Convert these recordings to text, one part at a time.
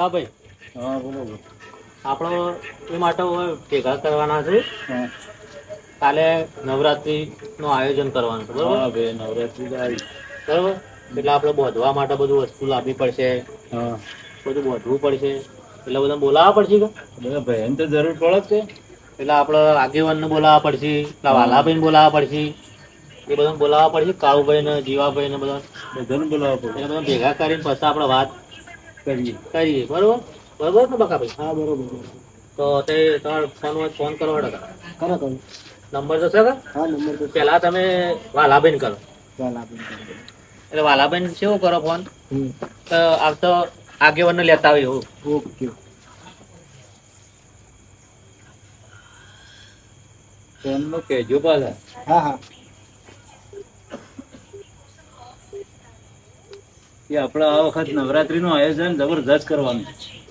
હા ભાઈ. હા બોલો આપણો એ માટે ભેગા કરવાના છે. કાલે નવરાત્રી નું આયોજન કરવાનું છે બરોબર? હા ભાઈ નવરાત્રી આવી. બરોબર? એટલે આપણે બોધવા માટે બધું વસ્તુ લાવવી પડશે. હા. બધું બોધવું પડશે. એટલે બધા બોલાવવા પડશે કે? બધા ભાઈને તો જરૂર પડે કે એટલે આપણે આગેવાનને બોલાવવા પડશે વાલાભાઈને બોલાવવા પડશે. એ બધાને બોલાવવા પડશે કાળુભાઈ ને જીવાભાઈ ને બધા બધાને બોલાવવા પડે બધા ભેગા કરીને પછી આપણે વાત કરીએ કરીએ. બરોબર? બરોબર ને બકાભાઈ? હા બરોબર તો તે તમારે ફોન ફોન કરો હડો કરો કરો. નંબર તો છે કે? હા નંબર તો પહેલા તમે વાલાબેન કરો. વાલાબેન એટલે વાલાબેન કેવું કરો ફોન તો આવતો આગેવાનો લેતા આવી ઓકે. ફોનમાં કેજો પાછા હા હા. કે આપણે આ વખત નવરાત્રીનું આયોજન જબરદસ્ત કરવાનું.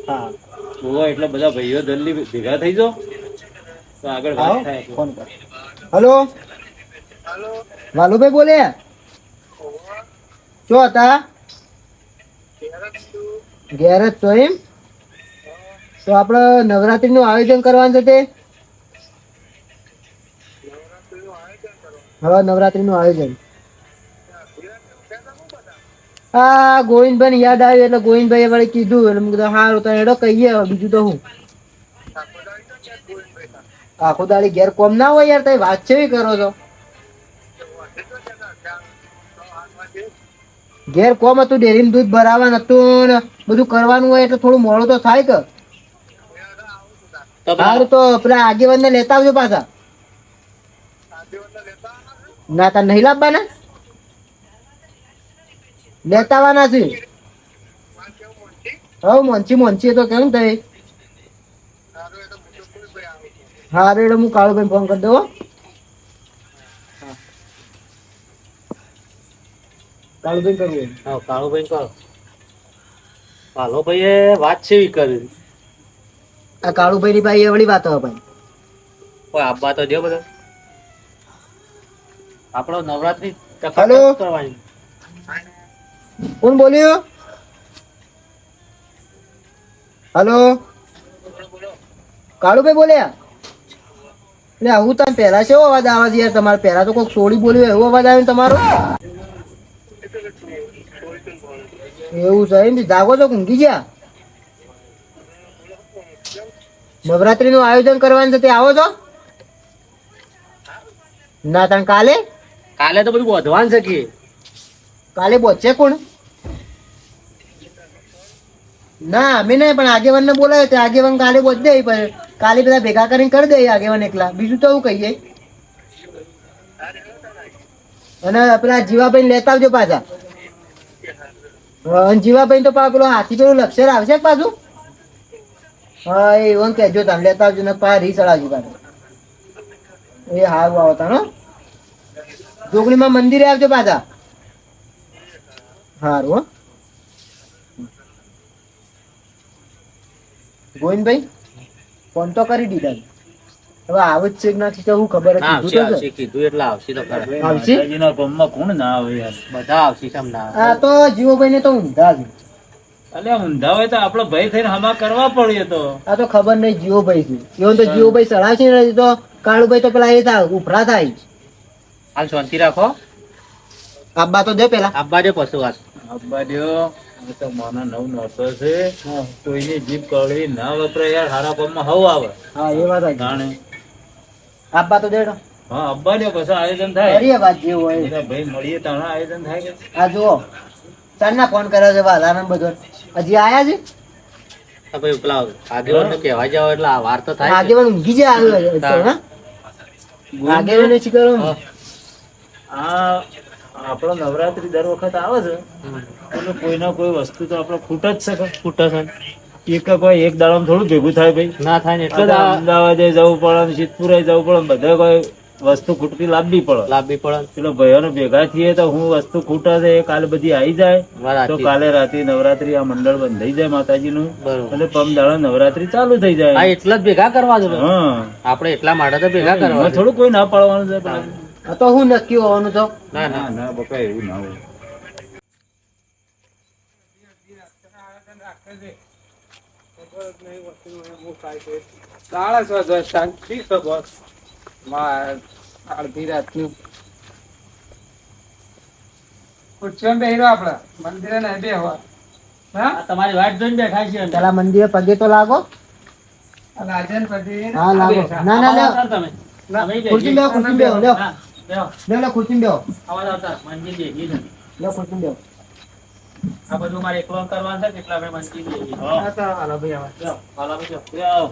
હા. એટલે બધા ભાઈઓ જલ્દી ભેગા થઈ જાઓ. તો આગળ વાત થાય. ફોન કર. હલો? વાલુભાઈ બોલે? શું હતા? ઘેર જ છો. એમ? તો આપણે નવરાત્રી નું આયોજન કરવાનું છે તે? હવે નવરાત્રી નું આયોજન. હા ગોવિંદભાઈ યાદ આવ્યું એટલે ગોવિંદભાઈ વળી કીધું એટલે મેં કીધું હારું તો એડો કહીએ બીજું તો હું. આખો દાડી ઘેર કોમ ના હોય યાર તમે વાત છે કરો છો? ઘેર કોમ હતું ડેરીમાં દૂધ ભરાવાનું હતું ને બધું કરવાનું હોય એટલે થોડું મોડું તો થાય કે. તો સારું તો પેલા આગેવાન ને લેતા આવજો પાછા. ના તાર નહીં લાવવાના? લેતા આવવાના છે. હવ મોંચી મોંચી તો કેમ થાય હા રેડો હું કાળુભાઈ ફોન કરી દઉં. કાળુભાઈ કરવું હા કાળુભાઈ કરો. કાળુભાઈએ વાત છે કરી. આ કાળુભાઈ ની ભાઈ એવડી વાત હવે ભાઈ. કોઈ આપવા તો દે બધા. આપણો નવરાત્રી? ટકાટક કરવાની. કોણ બોલ્યું? હલો? કાળુભાઈ બોલ્યા? એટલે હું તમે પહેલા છે અવાજ આવે છે યાર? તમારે પહેલા તો કોઈક સોડી બોલ્યું એવો અવાજ આવે તમારો? એવું છે એમ? જાગો છો ઊંઘી ગયા? નવરાત્રી નું આયોજન કરવાનું છે તે આવો છો? ના તને કાલે? કાલે તો બધું વધવાનું છે કે. કાલે પહોંચે કોણ? ના, અમે નહીં, પણ આગેવાન ને બોલાવે તે આગેવાન કાલે બોજ દે, પણ કાલે બધા ભેગા કરીને કરી દે આગેવાન એકલા. બીજું તો એવું કહીએ. અને પેલા જીવાભાઈ લેતા આવજો પાછા. અને જીવાભાઈ તો પેલો હાથી પેલું લક્ષર આવશે પાછું? હા, એ એવું કહેજો તમે લેતા આવજો, ને પા રી ચડાવજો પાછું. એ હારું આવતા નો જોગણીમાં મંદિરે આવજો પાછા. હારું, હો. ગોવિંદભાઈ ફોન તો કરી દીધા. હવે આવે જ છે કે નથી તો હું ખબર આવશે કીધું કીધું એટલે આવશે તો ખરા. આવશે? માતાજીના ગામમાં કોણ ના આવે બધા આવશે કેમ ના આ તો જીવોભાઈ ને તો ઊંધા છે. અલે ઊંધા હોય તો આપણો ભાઈ થઈને હમા કરવા પડ્યો તો. આ તો ખબર નહીં જીવોભાઈ છે. એવું તો જીવોભાઈ સડાવશે ને તો કાળુભાઈ તો પેલા એ થાય ઉભરા થાય હાલ શાંતિ રાખો. આબા તો દે પેલા. આપવા દે પશુ વાત. અબ્બા દ્યો. આ તો માના નવ નોતો છે. કોઈની જીભ કળવી ના વપરાય યાર હારા કામમાં હવ આવે. હા એ વાત જાણે. આબા તો દેડો. હા અબ્બા દ્યો પછી આયોજન થાય. અરે વાત જેવું હોય. ભાઈ મળીએ તાણે આયોજન થાય કે? આ જુઓ. ચારના ફોન કર્યો છે વાલાના બધો. હજી આયા છે? ભાઈ પેલા આગેવાનને કહેવા જાવ એટલે આ વાર તો થાય. આગેવાન ઊંઘી જાય આવે છે, હા? આગેવાન શી કરો હા. આ આપણો નવરાત્રી દર વખત આવે છે. કોઈ ના કોઈ વસ્તુ તો આપણે ખૂટ જ શકે ખૂટ છે એક કોઈ એક દાડામાં થોડું ભેગું થાય ભાઈ. ના થાય ને એટલે જ એટલે અમદાવાદે જવું પડે સિદ્ધપુરે જવું પડે બધા કોઈ વસ્તુ ખૂટતી લાંબી પડે. લાંબી પડે. પેલો ભાઈઓને ભેગા થઈએ તો હું વસ્તુ ખૂટે છે એ કાલે બધી આવી જાય. તો કાલે રાતે નવરાત્રી આ મંડળ બંધાઈ જાય માતાજીનું. નું એટલે પમ દાડા નવરાત્રી ચાલુ થઈ હા જાય એટલા જ ભેગા કરવા છે. આપણે એટલા માટે તો ભેગા કરવા થોડું કોઈ ના પાડવાનું છે. તો હું નક્કી હોવાનું તો. ના ના. ના ના બકા એવું ના હોય. સાડા છ દસ શાંતિ છે અડધી રાતનું ખુરશીમાં બેહી આપડે મંદિરે નહીં બેહવા તમારી વાટ જોઈને બેઠા છીએ પેલા મંદિરે પગે તો લાગો. રાજન પછી હા લાગો. ના ના લ્યો. તમે. ખુરશી બેહો ખુરશી બેહો લ્યો. લ્યો. ખુરશી બેહો આવો આવતા. મંદિર બેસી લ્યો ખુરશી બેહો આ બધું મારે એકલો કરવાનું છે. હાલો ભાઈ. હાલો. આવો.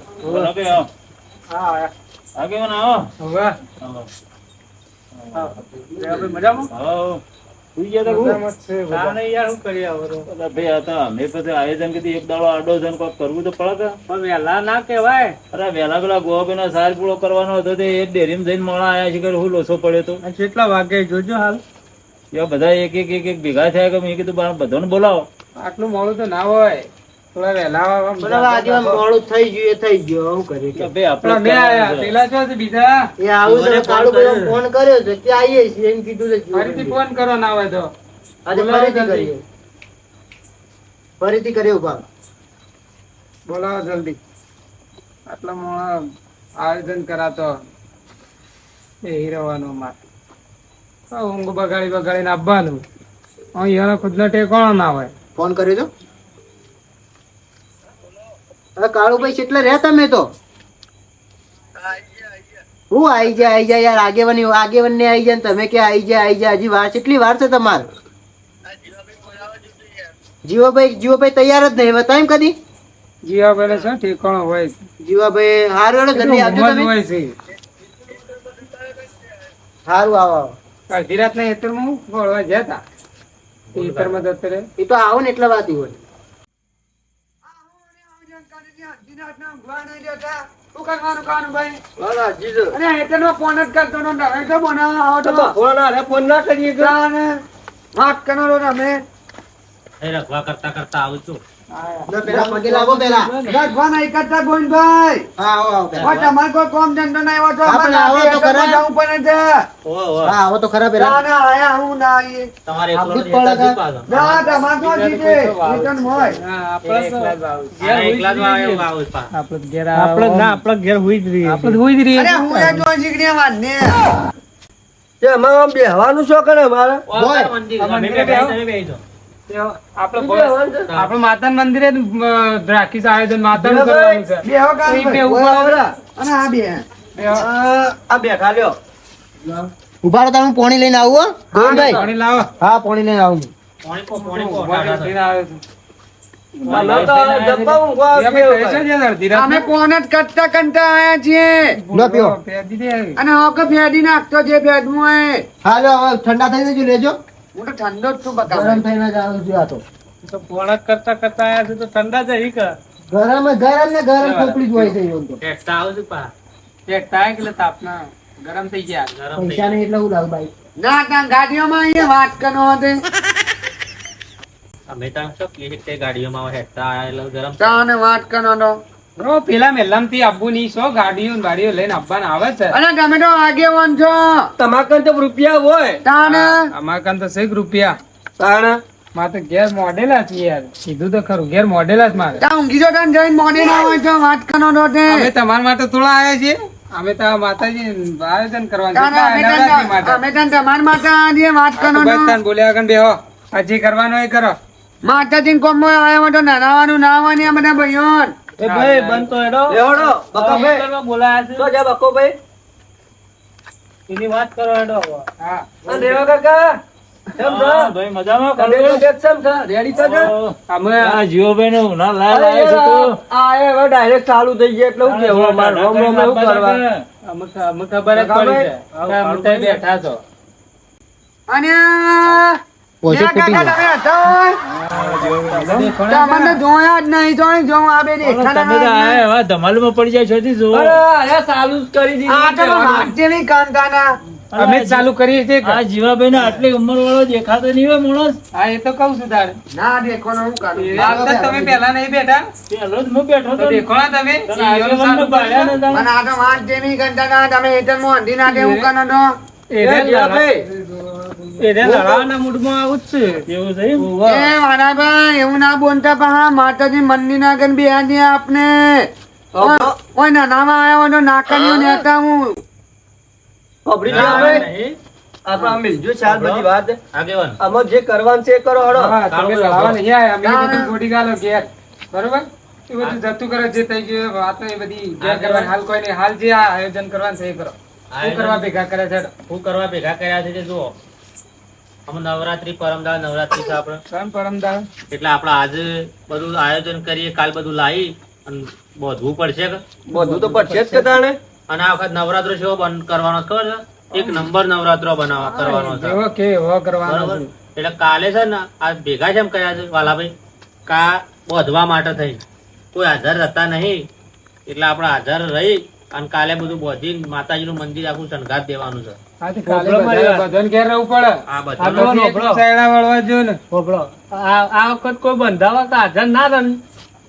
આવો. હા આગેવાન આવો. હવે આવો. મજામાં હું? આયોજન કીધું એક દાડો આડો છે કોક કરવું તો પડે વેલા પણ વહેલા ના કેવાય અરે વહેલા પેલા ગોવાભાઈના સાર પૂરો કરવાનો હતો તે એ ડેરીમાં જઈને મોડા આવ્યા છે કે હું લોસો પડ્યો તો કેટલા વાગે જોજો હાલ એવા બધા એક એક એક એક ભેગા થયા કે મેં કીધું બધાને બોલાવો. આટલું મોડું તો ના હોય. થોડા વહેલા મોડું થઈ ગયું એ થઈ ગયું. શું કે? ભાઈ આપણે પેલા બે આયા કરવાનું છે. પેલા છો બીજા? એ આવું કાળુ ફોન કર્યો. છે કે આવીએ છીએ એમ કીધું ફરીથી ફોન કરો ના હોય તો. ફરીથી ફરીથી કરીએ ઊભા. બોલાવો જલ્દી. આટલા મોડા આયોજન કરાતો એ હીરવાનો મારે આ ઊંઘ બગાડી બગાડીને આવવાનું અહીંયાનો ખુદનો ટેકો ના હોય. ફોન કર્યો તો? હવે કાળુભાઈ કેટલે રહ્યા તમે તો? હું આઈ જાય આઈ જાય યાર આગેવાની આગેવન ને આઈ જાય તમે કે આઈ જાય આઈ જાય હજી વાર કેટલી વાર છે તમારે? જીવાભાઈ જીવાભાઈ તૈયાર જ નહીં બતાવ એમ કદી? જીવા પેલે શું ઠેકાણો હોય. જીવાભાઈ હારું જલ્દી આવજો જ તમે. છે. હારું આવો. આવો રાત ના હેતરમાં હું ગોળવા ગયા હતા. હેતરમાં માં રહ્યો. એ તો આવો ને એટલે વાત હોય. ફોન ના કરતો નતો. હવે તો બનાવવા આવો તો. તાને વાત કરવાનો તમે એ રખવા કરતા કરતા આવું છું. લો, પેલા પગે લાગો પેલા. ભગવાન નહીં કરતા ગોવિંદભાઈ. હા આવો આવો પેલા. ઓ તમારે કોઈ કોમ ધંધો નહીં હોય તો હા, પણ આવો તો ખરા. જવું પડે છે. ઓહો, ઓહો. હા આવો તો ખરા પેલા. તાને આયા હું ના આવીએ. તમારે એકલો આપવું જ રહેતા પડે જ પાછો. ના તમારે તો જીતે રિટર્ન હોય. જ આવું. આવું જ પાછો. આપણે ના ઓહો, બોય. મંદિર. રાખી આપણે માતા આયોજન માતાનું કરવાનું છે. આ બે. ખાલ્યો ઊભા રહો તમે પોણી લઈને આવો હો. ગોવિંદભાઈ. પોણી લાવો. હા પોણી લઈને આવું પોણી પો, પોણી પો. ઊભા આવ્યો અમે કોણ જ કરતા આયા છીએ. અને હોકે ફેડી નાખતો જે ફેડવું હોય. હા ઠંડા થઈ જજો લેજો. હું તો ઠંડો જ છું ગરમ બકા થઈને જ આવું છું આ તો. તો પોણક કરતા કરતા આયા છે તો ઠંડા જ હઈ કે. ગરમ ગરમ ને ગરમ ખોપડી જોઈ છે એવું તો. ટેક્સતા આવું છું પા. એક થાય એટલે તાપના. ગરમ થઈ ગયા. ગરમ થઈ પૈસા નહીં એટલે હું લાવું ભાઈ ના ત્યાં ગાડીઓમાં અહીંયા વાત કરનો હતો અમે તો શું કે તે ગાડીઓમાં આયા એટલે ગરમ તાને વાત કરનો તો બ્રો પેલા મેલમથી આબુ ની સો ગાડીઓ બાડીઓ લઈને આવવાના આવે છે? અને તમે તો આગેવાન છો. તમાકન તો રૂપિયા હોય. તાને અમાર તો શેખ રૂપિયા. તાણ? માં તો ઘેર મોડેલા છે યાર. કીધું તો ખરું ઘેર મોડેલા જ મારે. તા ઊંઘી જો તને જઈને મોડે ના હોય તો વાત કરનો તો તે. અમે તમારા માટે થોડા આવ્યા છીએ. અમે તો માતાજી આયોજન કરવાનું છે. અમે તમાર માતા તને તમારા આજે વાત તો બસ તન બોલ્યા આગળ બેહો. આજે કરવાનો એ કરો. માતાજી કોમ આવ્યા હોય તો નાનાવાનું ના આવવાની આ બધા ભાઈઓ. એ ભાઈ બંધ તો એડો એડો બકા બોલાયા છે? તો જા એની વાત કરો એડો હા. હા, ભાઈ મજામાં. કરો? ઓહો. અમે આ નો ઉના છે તું. ખબર અમે બેઠા છો. અને ઓછો ફૂટી? તમને જોયા. જ નહીં જોઈ જો આ બે દેખાતા તમે તો આ એવા ધમાલમાં પડી જાય છોથી જુઓ. આ તો વાત જેવી કાંતાના. અમે ચાલુ કરીએ છીએ આ જીવાભાઈ ને આટલી ઉંમર વાળો દેખાતો નહીં હોય માણસ. હા એ તો કઉ છું તારે. ના દેખો હું કાઢું. તમે પેલા નહીં બેઠા. પેલો જ હું બેઠો તો તો દેખો ના તમે. તને આગેવાનને પાડ્યા ને તમે. પણ આ તો વાત જેવી કાંતાના. તમે હેતરમાં અંધી નાખે હું કનો તો જ છે છે? એ ભાઈ એવું ના બોલતા પા માતાજી મંદિર ના ગણ બી આપને. ઓય નાનામાં આવ્યો તો નાકાની નેતા હું. આગેવાન. આમાં જે કરવાનું છે એ કરો હળો. તમે લડાવા નહીં આયા. અમે બધું છોડી ગાલો ઘેર. બરોબર? એ બધું જતું કરે જે થઈ ગયું એ એ બધી ઘેર કરવાની. હાલ કોઈ નહીં. હાલ જે આ આયોજન કરવાનું છે એ કરો. શું કરવા ભેગા કર્યા છે. શું કરવા ભેગા કર્યા છે તે જુઓ. અમે નવરાત્રી પરમદાળ નવરાત્રી છે આપણે. સન પરમદાર એટલે આપણે આજે બધું આયોજન કરીએ કાલ બધું લાવી અને બોધવું પડશે કે? બધું તો પડશે જ કદાણે અને આ વખત નવરાત્રો શો બંધ કરવાનો ખબર છે? એક નંબર નવરાત્રો બનાવવા કરવાનો છે. એવો કે એવો કરવાનો એટલે કાલે છે ને આ ભેગા છે એમ કયા છે વાલાભાઈ? કા બોધવા માટે થઈ કોઈ હાજર હતા નહીં. એટલે આપણે હાજર રહી અને કાલે બધું બોધી માતાજીનું મંદિર આખું શણગાર દેવાનું છે. આ વખત કોઈ બંધાવા તો હાજર ના રહે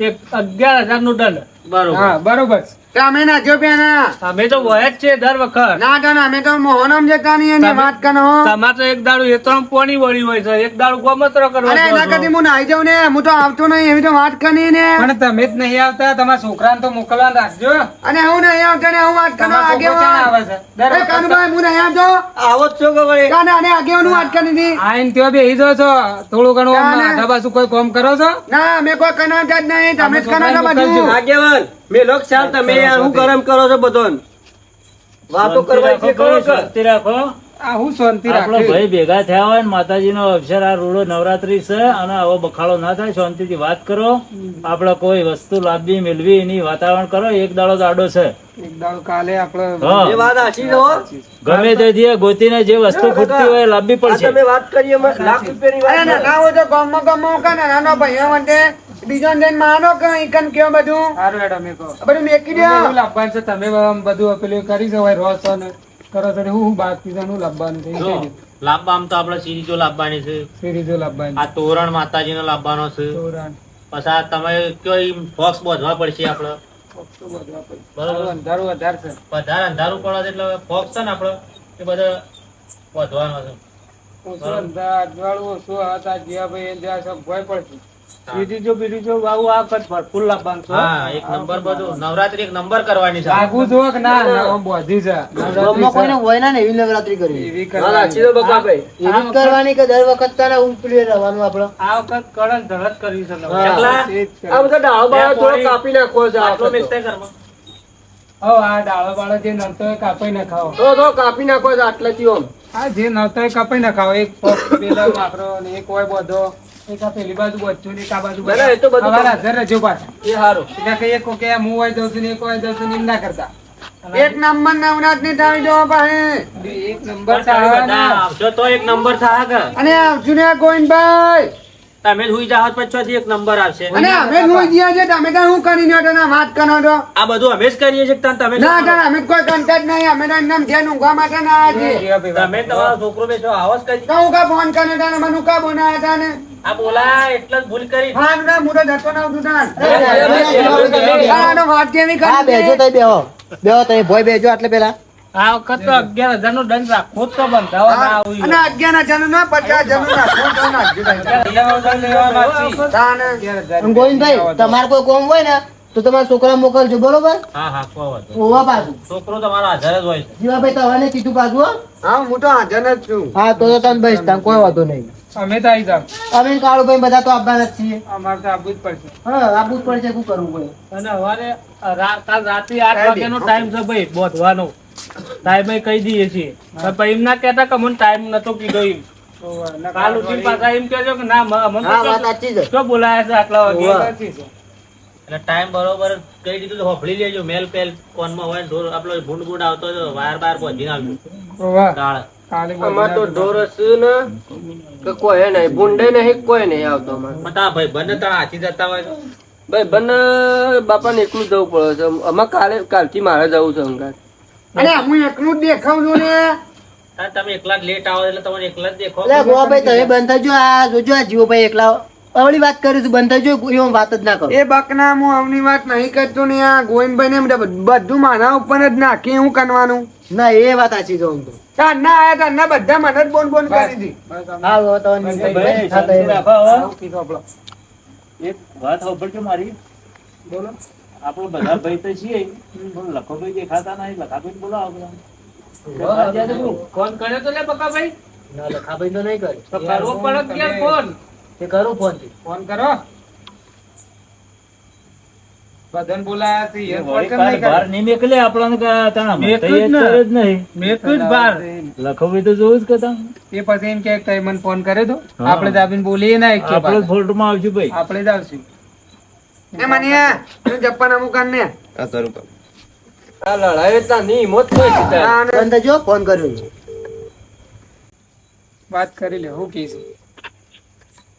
એક અગિયાર હજારનું દંડ. બરોબર. હા બરોબર. કે ના જો પેના અમે તો વહે જ છે દર વખત. ના ના, અમે તો મોહનમ જતા નહીં એની વાત કરો તમારે તો એક દાડું એ પોણી વળી હોય છે. એક દાડું ગોમત્ર કરવા અરે એના કરતી હું નાઈ જાઉં ને હું તો આવતો નહીં એવી તો વાત કરી ને. પણ તમે જ નહીં આવતા તમારા છોકરાને તો મોકલવા રાખજો. અને હું નહીં આવતો ને હું વાત કરવા તમારો આવે છે? દર કાનુભાઈ હું નહીં આવતો. આવો જ છો કે વળી? કાને આને આગેવાનું વાત કરી હતી આઈને ત્યાં જાઓ છો. થોડું ઘણું બાજુ કોઈ કામ કરો છો? ના અમે કોઈ કનાટા જ નહીં તમે જ બધું મે લોક સાલ તમે હું ગરમ કરો છો બધોન. વાતો કરવા છે કરો શાંતિ રાખો. આ હું શાંતિ આપણો ભાઈ ભેગા થયા હોય ને માતાજીનો અવસર આ રૂડો નવરાત્રી છે અને આવો બખાડો ના થાય શાંતિથી વાત કરો. આપણે કોઈ વસ્તુ લાવવી મેળવી એની વાતાવરણ કરો. એક દાડો દાડો છે. એક દાડો કાલે આપડે એ વાત આશી રહો ગમે તે ગોતી ગોતીને જે વસ્તુ ખૂટતી હોય એ લાવવી પડશે. તમે વાત કરીએ લાખ રૂપિયાની વાત ના ના હોય તો ગમો ગમો કે નાનો ભાઈઓ માટે બીજો જઈને માનો કે ઈકન કયો બધું? સારું હેડ અમે કહો. બધું મેકી દો લાવવાનું છે તમે બધું પેલું કરી છો ને કરો છો હું બાકી છે હું લાવવાનું છે જો તો આપણે સીરીજો લાવવાની છે. સિરીજો લાવવાની આ તોરણ માતાજીનો લાવવાનો છે. તોરણ. પછી આ તમે કયો ફોક્સ બોધવા પડશે આપણે. બરોબર. અંધારું વધારે છે. વધારે અંધારું પડે એટલે ફોક્સ છે ને આપણે એ બધા વધવાનો છે. ઓછું અંધાર અજવાળું ઓછું હતા જ્યાં ભાઈ એ જ્યાં સબ ભય પડશે. બીજું જો બીજું જો બાબુ આ વખત ભરપૂર લાવવાનું છે. હા એક નંબર બધું. નવરાત્રી એક નંબર કરવાની છે. આગું જો કે ના ના બોધી છે. ગામમાં કોઈને હોય ના ને એવી નવરાત્રી કરવી. એવી કરવાની. આશી રહો બકાભાઈ એવી કરવાની કે દર વખત તારે ઉપડી રહેવાનું આપણે? આ વખત કળણ ધરત કરી છે ચકલા, એ જ કરવાની. આ બધા ડાળો બાળો થોડો કાપી નાખો છે આટલો વખત તો. હો આ ડાળો બાળો જે નતો હોય કાપાઈ ના તો તો કાપી નાખો છે આટલેથી ઓમ. આ જે નડતો હોય કાપાઈ ના એક પગ પેલા માખરો ને એક હોય બધો. એક આ પેલી બાજુ બચ્ચું ને એક આ બાજુ ના, ના, એ તો બધું અમારા હાજર રહેજો પાછા એ સારું એટલે કે એક કોકે હું હોય દઉં છું ને એક હોય દઉં છું ને એમ ના કરતા. એક નંબર નવરાત્રી થાવી જો પાસે એક નંબર તો એક નંબર થાય અને આવજો ને ગોવિંદભાઈ. તમે જ હુઈ જાઓ તો પછી એક નંબર આવશે. અને અમે જોઈ ગયા છે તમે તો શું કરીને હતો ના વાત કરો છો? આ બધું અમે જ કરીએ છીએ તાન તમે ના શું અમે કોઈ કંટાળ નહીં અમે તો એમ ઘેર ઊંઘવા માટે ના આવ્યા તમે તમારો છોકરો બેસો આવાજ કરી. તો હું કા ફોન કર્યો હતા ને મને કા બોનાયા હતા ને? આ બોલા એટલે ભૂલ કરી. હા ના હું તો જતો ના આવતું તાન હા વાત કેવી કરી બેજો તઈ બેહો. બેહો તઈ ભોય બેજો એટલે પેલા આ વખત તો અગિયાર હજાર નો દંડ રાખવો તો બંધાવો ના હા, અને અગિયાર હજાર ના પચાસ હજારનું નાખવું તો નાખજો તાન. તાન. અને ગોવિંદભાઈ તમારે કોઈ કોમ હોય ને તો તમારા છોકરા મોકલજો બરોબર? હા હા વાંધો નહીં. ઓવા પાછું. છોકરો તમારો હાજર જ હોય છે. જીવાભાઈ તમારે કીધું પાછું હા. હું તો હાજર જ છું. હા તો તો તમે બસ તમે કોઈ વાંધો નહીં. અમે તો આવી જાવ અમે કાળુભાઈ બધા તો આપવાના જ છીએ. અમારે તો આવવું જ પડશે. હા આવવું જ પડશે શું કરવું ભાઈ અને હવારે કાલ રાત્રે આઠ વાગ્યાનો ટાઈમ છે ભાઈ બોધવાનો. ટાઈમે કહી દઈએ છીએ. પણ એમ ના કહેતા કે મને ટાઈમ નતો કીધો એમ. કાલ ઉઠીને પાછા એમ કહેજો કે ના મને તો બોલાયા છે આટલા વાગે? એટલે ટાઈમ બરોબર કહી દીધું હોફળી લેજો. મેલ પેલ કોનમાં હોય ઢોર આપણો ભૂંડ ભૂંડ આવતો હતો વાર વાયર બાર પહોંચીને આવજો. અમાર તો ઢોર હશે ને કે કોઈ નહીં ભૂંડે નહીં કોઈ નહીં આવતો અમારે ભાઈ બંને તારા હાથી જતા હોય તો? ભાઈ બંને બાપા ને એકલું જવું પડે છે. અમારે કાલે કાલથી મારે જવું છે અંગાત. અને હું એકલું જ દેખાવ છું ને તાર તમે એકલા જ લેટ આવો એટલે તમને એકલા જ દેખો. એટલે ગોવાભાઈ તમે બંધ થજો આ જોજો આ જીવોભાઈ એકલા અવળી વાત કરી છું બંધ થજો વાત જ ના કરો. એ બકના હું અવની વાત નહીં કરતો ને આ ગોવિંદભાઈ ને બધું મારા ઉપર જ નાખી હું કરવાનું? ના એ વાત સાચી જો તો. તારના આયા તારના બધા મને જ બોન બોન કરી દી હા તો નહીં ભાઈ, ભાઈ, હા, તો શાંતિ એ વાત. રાખો હો. એક વાત સાંભળજો મારી. બોલો. આપણે બધા ભાઈ તો છીએ. પણ લખોભાઈ દેખાતા નહીં બોલાવો. વાત યાદ રાખો. ફોન કર્યો તો ને બકા ભાઈ ના લખાભાઈ તો નહીં કર્યો તો કરવો પડે ક્યાં ફોન? તે કરો ફોન. થી ફોન કરો. બધાને બોલાયા છે એરપોર્ટ વળી નહીં બહાર કરે? નહીં મોકલે આપણને તાણા જ નહીં. મેકું જ તો જોવું જ કે એ પછી એમ કે તઈ મને ફોન કર્યો તો. આપણે જ આવીને બોલીએ ના એક કે આપણે જ પાછા. ફોલ્ટમાં આવશું ભાઈ. આપણે જ આવશું. એ મનિયા તું જપ્પા મુકાન ને. આ લડાઈ એટલા ની હિંમત કોઈ જીતા હા, અને ફોન તો જો ફોન કર્યો વાત કરી લે હું કહીશ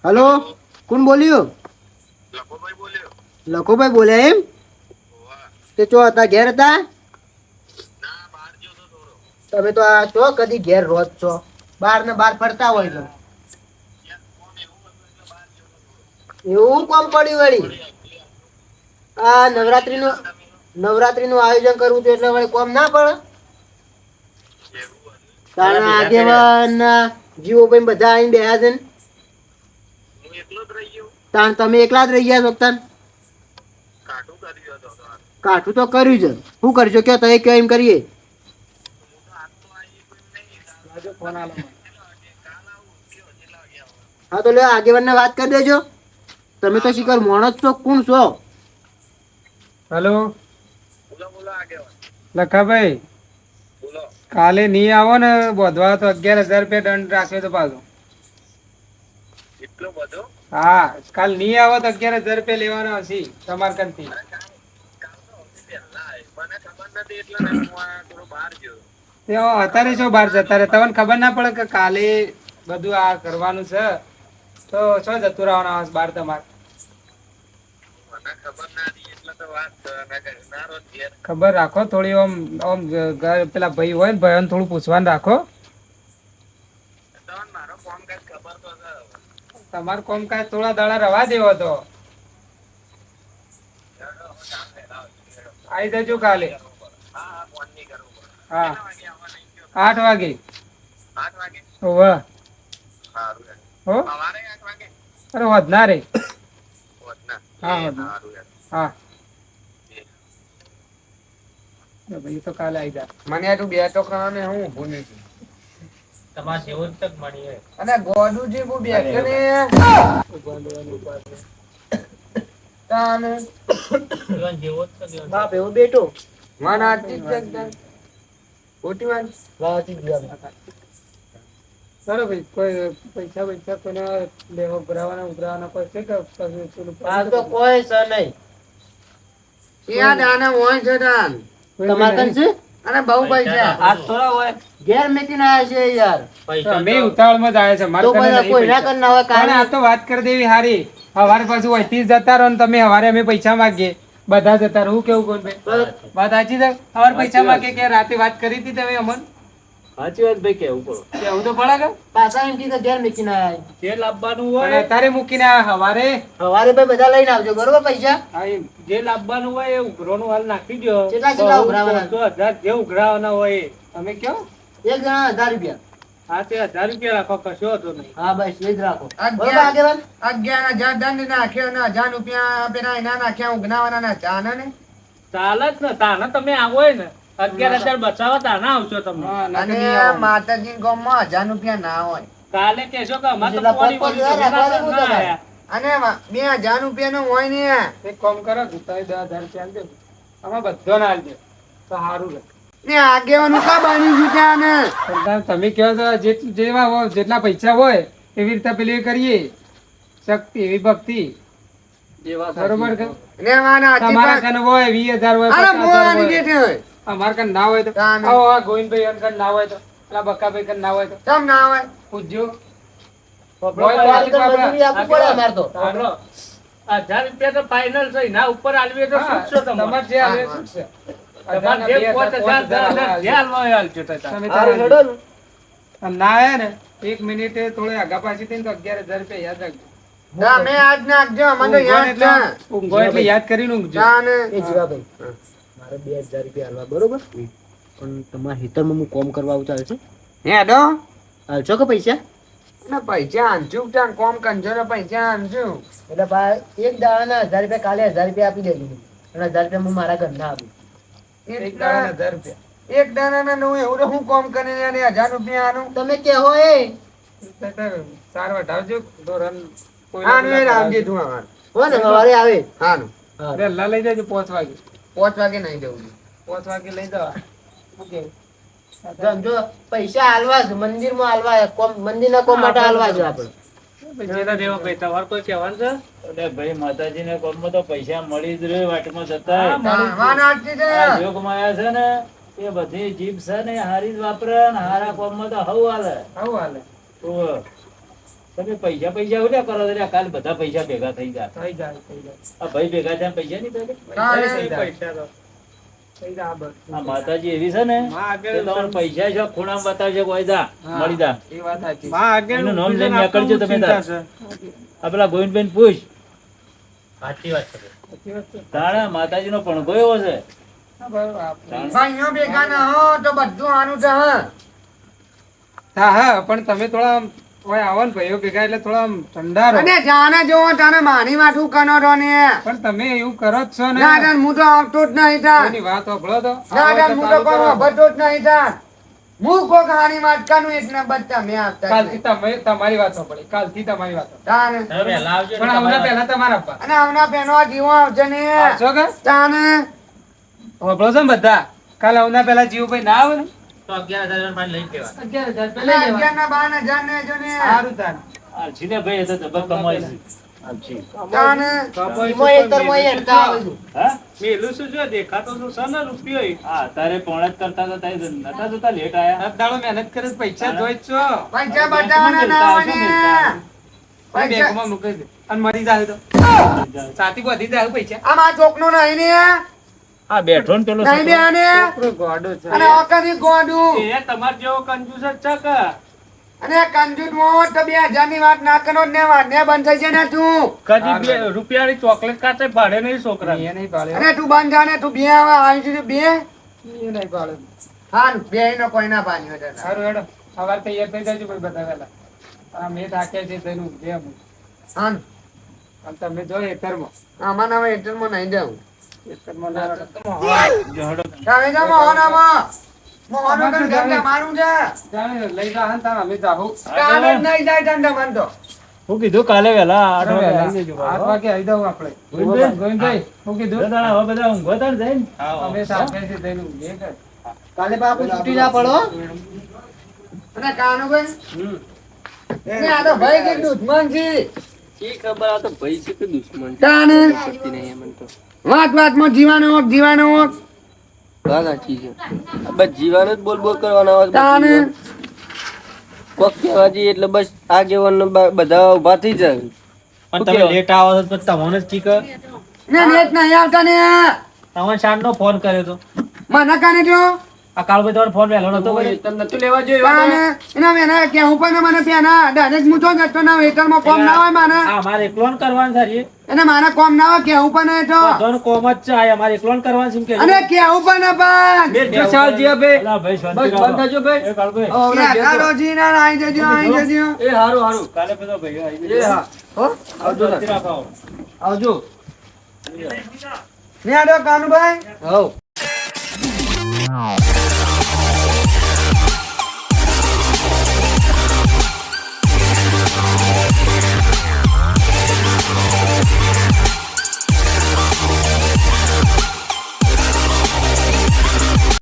હલો કોણ બોલ્યું? લખોભાઈ બોલ્યા એમ? તે ચો હતા ઘેર હતા? તમે તો આ છો કદી ઘેર રોજ છો? બાર ને બાર ફરતા હોય તો. એવું કોમ પડ્યું વળી? આ નવરાત્રી નું નવરાત્રી નું આયોજન કરવું હતું એટલે વળી કોમ ના પડે. કારણ આગેવાન જીવો ભાઈ બધા અહીં બેહ્યા છે ને. તાણ તમે એકલા જ રહી ગયા છો તાણ? કાઠું તો કર્યું છે. શું કરજો કયો તમે કયો એમ કરીએ? હા તો લે આગેવાન વાત કરી દેજો. તમે તો શિખર મોણસ છો કોણ છો? હેલો? લખાભાઈ કાલે નહીં આવો ને બોધવા તો અગિયાર હજાર રૂપિયા દંડ રાખ્યો તો પાછો. હા કાલ નહીં આવો તો અગિયાર હજાર રૂપિયા લેવાના હશે તમાર કંથી. અત્યારે શું બહાર જતા રહે? તમને ખબર ના પડે કે કાલે બધું આ કરવાનું છે? તો શું જતું રહેવાનું બહાર તમારે? ખબર રાખો, થોડી આમ આમ પેલા ભાઈ હોય ને ભાઈ થોડું પૂછવાનું રાખો. તમારું કામકાજ થોડા દાડા રવા દેવો તો. આવી જજો કાલે. હા. આઠ વાગે. હોવે. હો? અરે વધના રે. હા. હા. ભાઈ તો કાલે આવી જા. મને આટલું બે ટોકરા ને હું ભૂલી તમારે જેવું તક મળી અને જેવો બાપ એવો બેટો મને ગયા. ચાલો ભાઈ કોઈ પૈસા પૈસા કોઈને લેવો ઉઘરાવાના ઉઘરાવાના કોઈ છે કે આ તો કોઈ છે નહીં. યાદ આને હોય છે દાન તમારે કન છે અને બહુ પૈસા આ થોડા હોય. ઘેર મેકીને આવ્યા છે યાર. પૈસા અમે ઉતાવળમાં જ આવ્યા છે. મારે કને બધા કોઈ ના કન ના હોય પણ આ તો વાત કરી દેવી હારી. હવારે પાછું અહીંથી જતા રહો ને તમે. હવારે અમે પૈસા માંગીએ. બધા જતા રહો. હું કેવું ગોનભાઈ વાત સાચી છે? હવારે પૈસા માંગે કે રાતે વાત કરી હતી તમે અમન? સાચી વાત ભાઈ કેવું પડો? કેવું તો પડે કે પાછા એમ કીધું ઘેર મૂકીને આવ્યા જે લાવવાનું હોય? તારે મૂકીને આવ્યા હવારે? હવારે ભાઈ બધા લઈને આવજો બરોબર પૈસા? હા, એમ. જે લાવવાનું હોય એ ઉઘરોનું હાલ નાખી દો કેટલા કેટલા ઉઘરાવાના? હજાર જે ઉઘરાવાના હોય એ. તમે કયો? એક જણા હજાર રૂપિયા. હા તે હજાર રૂપિયા રાખો કશો હતો નહીં. હા બસ એ જ રાખો. આગેવાન? અગિયાર હજાર દંડ નાખ્યો ને હજાર રૂપિયા પેલા એના નાખ્યા ઉગનાવાના ના ચાના ને? ચાલે જ ને તાના તમે આવો હોય ને. અગિયાર હજાર બચાવવા તાના આવશો તમે. અને માતાજી ગામમાં હજાર રૂપિયા ના હોય. કાલે કેશો કે અમારે તો જેટલા પોણી પોત પોત વળી હજાર ના- રાખવા ના દેવું આયા. અને બે હજાર રૂપિયા નું હોય ને એક કામ કરો ગુતાઈ દસ હજાર રૂપિયા આલજો આમાં બધો ના આલજો તો સારું રહે ને આગેવાનું કા બન્યું છે ત્યાં તમે કહો છો જેવા જેટલા પૈસા હોય એવી રીતે પેલી કરીએ. શક્તિ એવી ભક્તિ. બરોબર તમારા કન હોય વીસ હજાર હોય. અમાર કન ના હોય તો. આવો આ ગોવિંદભાઈ અન કન ના હોય તો. પેલા બક્કાભાઈ કન ના હોય તો. કેમ ના હોય? પૂછજો. હજાર રૂપિયા તો છે. ના ઉપર આલવી તો તમારે. જે આવે ને. ના ને એક મિનિટે થોડી આગા પાછી થઈને તો અગિયાર હજાર રૂપિયા યાદ રાખજો. તમે આજ નાખજો મને યાદ એટલે યાદ કરીને ઊંઘજો. એ જીવાભાઈ. મારે બે હજાર રૂપિયા હાલવા બરોબર? પણ તમારા હેતરમાં હું કોમ કરવા આવું ચાલશે હેડો હાલશો કે પૈસા? ના પૈસા આનશું ટાણ કોમ કંજો ને પૈસા આનશું એટલે ભાઈ એક દાડાના હજાર રૂપિયા કાલે હજાર રૂપિયા આપી દેજો અને હજાર રૂપિયા હું મારા ઘરના આપું. એક દાડાના હજાર રૂપિયા. એક દાડાના નું એવું તો હું કોમ કરીને અને હજાર રૂપિયા આનું? તમે કહો એ. સાર વટાવજો તો રન આનું એ રામજી ધુઆ અમાર હો ને સવારે આવે. હાનું લઈ જજો પાંચ વાગે. પાંચ વાગે નહીં જવું પાંચ વાગે લઈ જવા. ઓકે. જો પૈસા હાલવા જ મંદિરમાં હાલવા કોમ મંદિરના કોમ માટે હાલવા જ આપણે. જેના દેવા ભાઈ તમારે કોઈ કહેવાનું છે? એટલે ભાઈ માતાજીને કોમમાં તો પૈસા મળી જ રહે વાટમાં જતા માન આરતી છે. આ યોગ માયા છે ને એ બધી જીભ છે ને હારી જ વાપરે હારા હારા કોમમાં તો હવ હાલે. હવ હાલે. તો તમે પૈસા પૈસા ઉડ્યા કરો એટલે કાલ બધા પૈસા ભેગા થઈ ગયા થઈ જાય થઈ જાય. આ ભાઈ ભેગા થયા પૈસા નહીં જાય. પૈસા તો. થઈ આ માતાજી એવી છે ને માં આગળ કે તમને પૈસા છે ખૂણામાં બતાવશે કોઈ મળી દા એ વાત સાચી. એનું નામ લઈને નીકળજો તમે ચિંતા તાર. છે. આ પેલા ગોવિંદભાઈ પૂછ. સાચી વાત છે. સાચી વાત છે. તાણા માતાજી નો પણ એવો છે. હા, ભાઈઓ ભેગા ના હો તો બધું આનું છે હા. હા પણ તમે થોડા ઓય આવો ને ભાઈઓ ભેગા એટલે થોડા ઠંડા રહો. અને જાને જોવો તાને મારી માથું કનો તો ને. પણ તમે એવું કરો જ છો ને. ના હું તો આવતો જ નહીં તાન કોઈની વાત સાંભળો તો. ના આવો તાન તો હું તો ચાલુ કોઈ જ નહીં તાન હું કોક હારી માટકાનું એટલે બધા મેં આપતા કાલથી. તમે તમારી વાત સાંભળી કાલથી તમારી વાત. તાન. આવજો પણ પેલા પહેલા તમારા અને હમણાં પેનો જીવો આવશે ને. આવશો કે? તાન. સાંભળો છો ને બધા? કાલે હમણાં પહેલા જીવભાઈ ના આવે ને? તો અગિયાર હજાર રૂપિયા લઈ લેવા અગિયાર હજાર પેલા અગિયાર ના બાર હજાર ને જો ને સારું ભાઈ તો છે. પોણા પણ મરી જાય તો. સાથી બધી જાય પૈસા. આમાં ચોકનું નહીં ને. હા બેઠો ને પેલો નહીં છોકરો. બે ગોડો છે. અને ઓકરી ગોડુ. એ તમાર જેવો કંજૂસ જ છે કે? અને કંજૂસ મોટ તો બે વાત ના કરો ને વાત ને બંધ થઈ જાય ને તું. કદી બે રૂપિયાની ચોકલેટ કાતે ભાડે નહીં છોકરા એ નહીં ભાડે. અને તું બંધ જા ને તું બે આવા આવી છે બે. એ નહીં ભાડે. હાન બે નો કોઈ ના પાણી હોય તારે. સારું હેડો. સવાર તૈયાર થઈ જાય કોઈ બધા વહેલા. આ મે થાકે છે તેનું જે હાન તમે જો એતરમાં આમાં ના એટરમાં નહીં જાઉં. કાલે તો છૂટી ના પડો અને કાનુભાઈ આ તો ભાઈ કે દુશ્મન છે તાને વાત વાતમાં જીવાનો જીવાનો વાત સાચી છે. બસ જીવાનો જ બોલ બોલ કરવાનો હોય તાને. કોક કહેવા જઈએ એટલે બસ આ જીવન બધા ઊભા થઈ જાય. પણ તમે લેટ આવો તો તમને જ ઠીક ને લેટ નહીં આવતા ને. તમે શાંત નો ફોન કર્યો તો. મને કાને જો. આ કાળભાઈ તમારો ફોન વહેલો નતો તમને નતું લેવા જોઈએ એના મેના કેવું પણ મને પેના ડાયરેક્ટ હું તો જતો ના વેતરમાં કોમ ના હોય માને આ અમારે એકલોન કરવાનું છે એને મારા કોમ ના હોય કેવું પણ તો. બધાનું કોમ જ છે આ અમારે એકલોન કરવાનું છે કે અને કેવું પણ પણ. જો સાલ જીયા ભાઈ. અલા ભાઈ શાંતિ બસ બંધ થજો ભાઈ. એ કાળભાઈ, હવે હમણાં ઘેર જાઓ. કાળોજી ના આવી જજો આવી જજો. એ હારું હારું. કાલે બધા ભાઈઓ આવી એ હા. હો આવજો શાંતિ ને. રાખો. આવજો. ને આડો કાનુભાઈ. હવ.